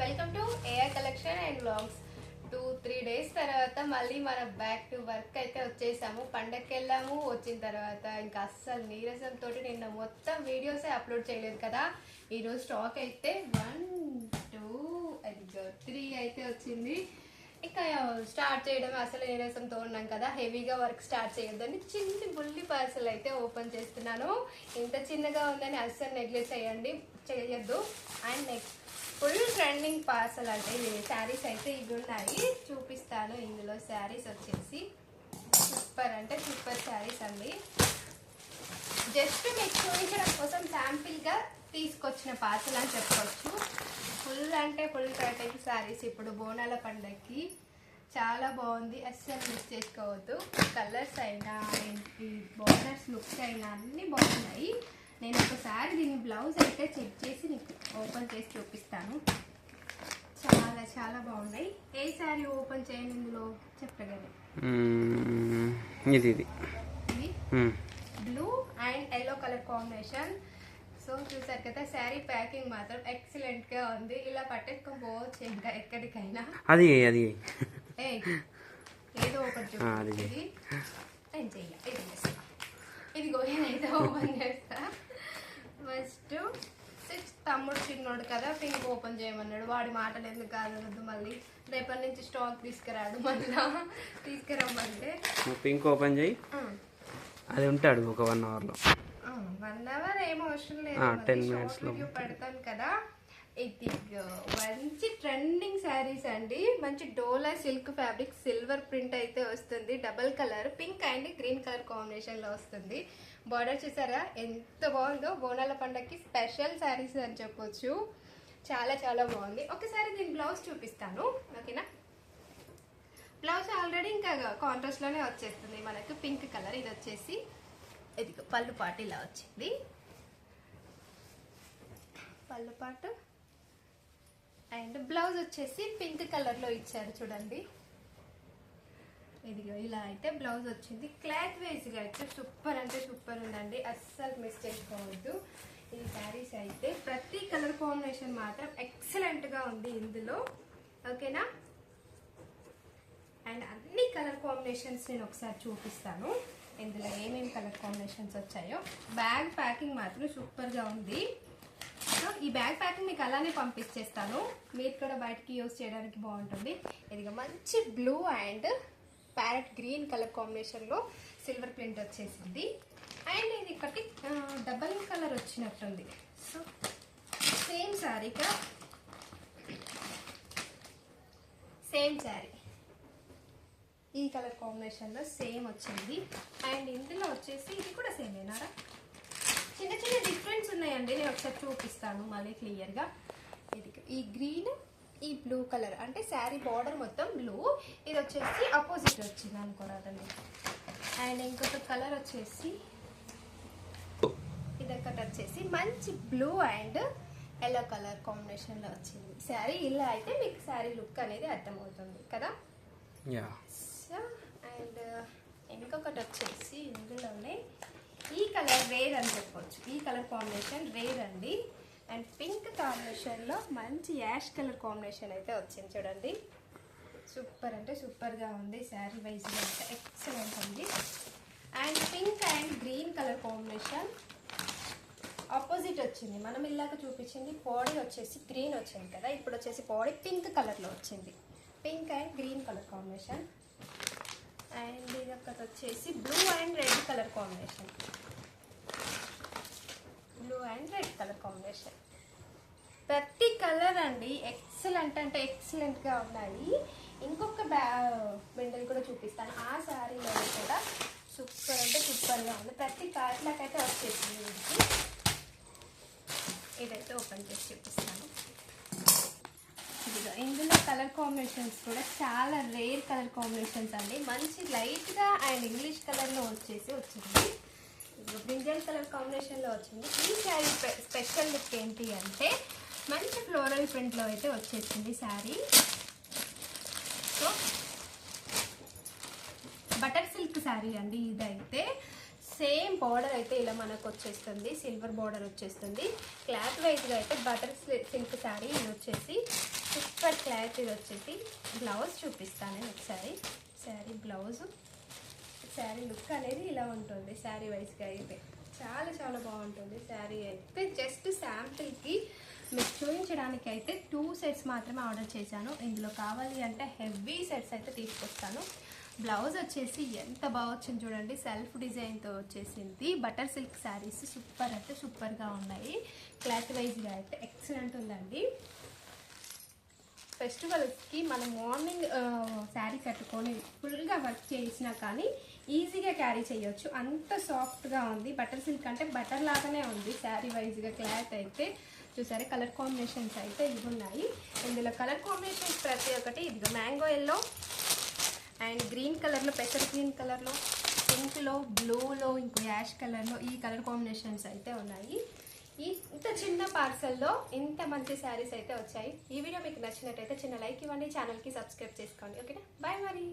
Welcome to AR collection and blogs two three days తర్వాత మళ్ళీ మన బ్యాక్ టు వర్క్ అయితే వచ్చేసాము. పండగకి వెళ్ళాము వచ్చిన తర్వాత ఇంకా అస్సలు నీరసం తోటి నిన్న మొత్తం వీడియోసే అప్లోడ్ చేయలేదు కదా. ఈరోజు స్టాక్ అయితే వన్ టూ అదిగో త్రీ అయితే వచ్చింది. ఇంకా స్టార్ట్ చేయడం అసలు నీరసంతో ఉన్నాం కదా. హెవీగా వర్క్ స్టార్ట్ చేయొద్దని చిన్న బుల్లి పార్సల్ అయితే ఓపెన్ చేస్తున్నాను. ఇంత చిన్నగా ఉందని అస్సలు నెగ్లెక్ట్ చేయండి చేయొద్దు. And next full trending parcel అంటే శారీస్ అయితే ఇవి ఉన్నాయి చూపిస్తాను ఇందులో శారీస్ వచ్చేసి. సూపర్ అంటే సూపర్ శారీస్ అండి. జస్ట్ మీకు చూపించడం కోసం శాంపిల్గా తీసుకొచ్చిన పార్సల్ అని చెప్పవచ్చు ఫుల్ అంటే ఫుల్ ట్రెండింగ్ శారీస్ ఇప్పుడు బోనాల పండగకి చాలా బాగుంది. అస్సలు మిస్ చేసుకోవద్దు. కలర్స్ అయినా ఏంటి లుక్స్ అయినా అన్నీ బాగున్నాయి. నేను ఒకసారి దీని బ్లౌజ్ అయితే చెక్ చేసి నీకు ఓపెన్ చేసి చూపిస్తాను. చాలా చాలా బాగున్నాయి. ఏ శారీ ఓపెన్ చేయండి ఇందులో? చెప్పగలరు మ్మ్. ఇది. Blue and yellow colour combination so చూసారు కదా శారీ ప్యాకింగ్ మాత్రం ఎక్సలెంట్గా ఉంది. ఇలా పట్టేసుకొని పోవచ్చు ఇంకా ఎక్కడికైనా. అది అది ఏదో ఒకటి. ఇది ఇది. ఇదిగో నేనైతే ఓపెన్ చేస్తా. ఫస్ట్ సిక్స్ తమ్ముడు చిన్నోడు కదా పింక్ ఓపెన్ చేయమన్నాడు. వాడి మాటలు ఎందుకు కాదనద్దు మళ్ళీ. రేపటి నుంచి స్టాక్ తీసుకురాడు మళ్ళీ. తీసుకురమ్మంటే. పింక్ ఓపెన్ చేయి. అది ఉంటాడు ఒక వన్ అవర్లో. వన్ అవర్ ఏం అవసరం లేదు ఆ, మళ్ళీ. 10 short minutes లో. video పెడతాను కదా. ఇది మంచి ట్రెండింగ్ శారీస్ అండి. మంచి Dola silk fabric silver print అయితే వస్తుంది. Double colour pink and green colour కాంబినేషన్లో వస్తుంది. బార్డర్ చూసారా? ఎంత బాగుందో. బోనాల పండగకి స్పెషల్ శారీస్ అని చెప్పొచ్చు. చాలా చాలా బాగుంది. ఒకసారి దీని బ్లౌజ్ చూపిస్తాను. ఓకేనా? బ్లౌజ్ ఆల్రెడీ ఇంకా కాంట్రాస్ట్లోనే వచ్చేస్తుంది. మనకు పింక్ కలర్ ఇది వచ్చేసి. ఇది పళ్ళు పాటు ఇలా వచ్చింది. పళ్ళు పాటు. అండ్ బ్లౌజ్ వచ్చేసి పింక్ కలర్లో ఇచ్చారు చూడండి. ఇదిగో ఇలా అయితే బ్లౌజ్ వచ్చింది. క్లాత్ వేస్గా గా అయితే సూపర్ అంటే సూపర్ ఉందండి. అస్సలు మిస్ చేసుకోవద్దు. ఈ శారీస్ అయితే ప్రతి కలర్ కాంబినేషన్ మాత్రం ఎక్సలెంట్గా ఉంది ఇందులో. ఓకేనా? అండ్ అన్ని కలర్ కాంబినేషన్స్ నేను ఒకసారి చూపిస్తాను. ఇందులో ఏమేమి కలర్ కాంబినేషన్స్ వచ్చాయో. బ్యాగ్ ప్యాకింగ్ మాత్రం సూపర్గా ఉంది. సో ఈ బ్యాగ్ ప్యాకింగ్ మీకు అలానే పంపించేస్తాను మీరు కూడా బయటకి యూజ్ చేయడానికి బాగుంటుంది. ఇదిగో మంచి blue and parrot green colour కాంబినేషన్లో సిల్వర్ ప్రింట్ వచ్చేసింది. అండ్ ఇది ఒకటి డబల్ కలర్ వచ్చినట్టుంది. సో సేమ్ శారీగా సేమ్ శారీ ఈ కలర్ కాంబినేషన్లో సేమ్ వచ్చింది. అండ్ ఇందులో వచ్చేసి ఇది కూడా సేమ్ అయినారా చిన్న చిన్న డిఫరెన్స్ ఉన్నాయండి. నేను ఒకసారి చూపిస్తాను మళ్ళీ క్లియర్గా. ఇది ఈ గ్రీన్ ఈ బ్లూ కలర్ అంటే శారీ బార్డర్ మొత్తం బ్లూ ఇది వచ్చేసి అపోజిట్ వచ్చింది అనుకోరాదండి అండ్ ఇంకొక కలర్ వచ్చేసి ఇదొకటి వచ్చేసి మంచి బ్లూ అండ్ ఎల్లో కలర్ కాంబినేషన్లో వచ్చింది. శారీ ఇలా అయితే మీకు శారీ లుక్ అనేది అర్థమవుతుంది కదా? సో అండ్ ఇంకొకటి వచ్చేసి ఇందులోనే ఈ కలర్ రేర్ అని చెప్పొచ్చు. ఈ కలర్ కాంబినేషన్ రేర్ అండి. అండ్ పింక్ కాంబినేషన్లో మంచి యాష్ కలర్ కాంబినేషన్ అయితే వచ్చింది చూడండి. సూపర్ అంటే సూపర్గా ఉంది శారీ వైజ్గా అయితే ఎక్సలెంట్ ఉంది. And pink and green colour combination opposite వచ్చింది. మనం ఇలాగ చూపించింది బాడీ వచ్చేసి గ్రీన్ వచ్చింది కదా ఇప్పుడు వచ్చేసి బాడీ పింక్ కలర్లో వచ్చింది. Pink and green colour combination and ఇది ఒకటి వచ్చేసి blue and red colour combination blue and red colour combination ప్రతి కలర్ అండి ఎక్సలెంట్ అంటే ఎక్సలెంట్గా ఉన్నాయి. ఇంకొక బ్యా బిండల్ కూడా చూపిస్తాను. ఆ శారీలో కూడా సూపర్ అంటే సూపర్గా ఉంది. ప్రతి కార్ట్లాక్ అయితే వచ్చేసింది వీడికి ఇదైతే ఓపెన్ చేసి చూపిస్తాను. ఇదిగో ఇందులో కలర్ కాంబినేషన్స్ కూడా చాలా రేర్ కలర్ కాంబినేషన్స్ అండి. మంచి లైట్గా అండ్ ఇంగ్లీష్ కలర్లో వచ్చేసి వచ్చింది. బ్రింజల్ కలర్ కాంబినేషన్లో వచ్చింది. ఈ శారీ స్పెషల్ లుక్ ఏంటి అంటే మంచి ఫ్లోరల్ ప్రింట్లో అయితే వచ్చేసింది sari. So butter silk sari అండి ఇదైతే. సేమ్ బార్డర్ అయితే ఇలా మనకు వచ్చేస్తుంది. సిల్వర్ బార్డర్ వచ్చేస్తుంది. క్లాత్ వైజ్గా అయితే బటర్ సిల్క్ శారీ ఇది వచ్చేసి. క్లాత్ ఇది వచ్చేసి. బ్లౌజ్ చూపిస్తాను ఒకసారి. శారీ బ్లౌజ్. శారీ లుక్ అనేది ఇలా ఉంటుంది శారీ వైజ్గా అయితే. చాలా చాలా బాగుంటుంది శారీ అయితే. జస్ట్ శాంపిల్కి మీకు చూపించడానికి అయితే టూ సెట్స్ మాత్రమే ఆర్డర్ చేశాను. ఇందులో కావాలి అంటే హెవీ సెట్స్ అయితే తీసుకొస్తాను. బ్లౌజ్ వచ్చేసి ఎంత బాగా వచ్చింది చూడండి. సెల్ఫ్ డిజైన్తో వచ్చేసింది. బటర్ సిల్క్ శారీస్ సూపర్ అంటే సూపర్గా ఉన్నాయి. క్లాత్ వైజ్గా అయితే ఎక్సలెంట్ ఉందండి. ఫెస్టివల్స్కి మనం మార్నింగ్ శారీ కట్టుకొని ఫుల్గా వర్క్ చేసినా కానీ ఈజీగా క్యారీ చేయొచ్చు. అంత సాఫ్ట్గా ఉంది. బటర్ సిల్క్ అంటే బటర్ లాగానే ఉంది శారీ వైజ్గా క్లాత్ అయితే. చూసారా? కలర్ కాంబినేషన్స్ అయితే ఇవి ఉన్నాయి. ఇందులో కలర్ కాంబినేషన్స్ ప్రతి ఒక్కటి. ఇదిగో మ్యాంగో ఎల్లో అండ్ గ్రీన్ కలర్లో పెసర్ గ్రీన్ కలర్లో పింక్లో బ్లూలో ఇంకో యాష్ కలర్లో ఈ కలర్ కాంబినేషన్స్ అయితే ఉన్నాయి. ఇంత చిన్న పార్సల్లో ఇంత మంచి శారీస్ అయితే వచ్చాయి. ఈ వీడియో మీకు నచ్చినట్టయితే చిన్న లైక్ ఇవ్వండి. ఛానల్కి సబ్స్క్రైబ్ చేసుకోండి. ఓకేనా? బాయ్ మరి.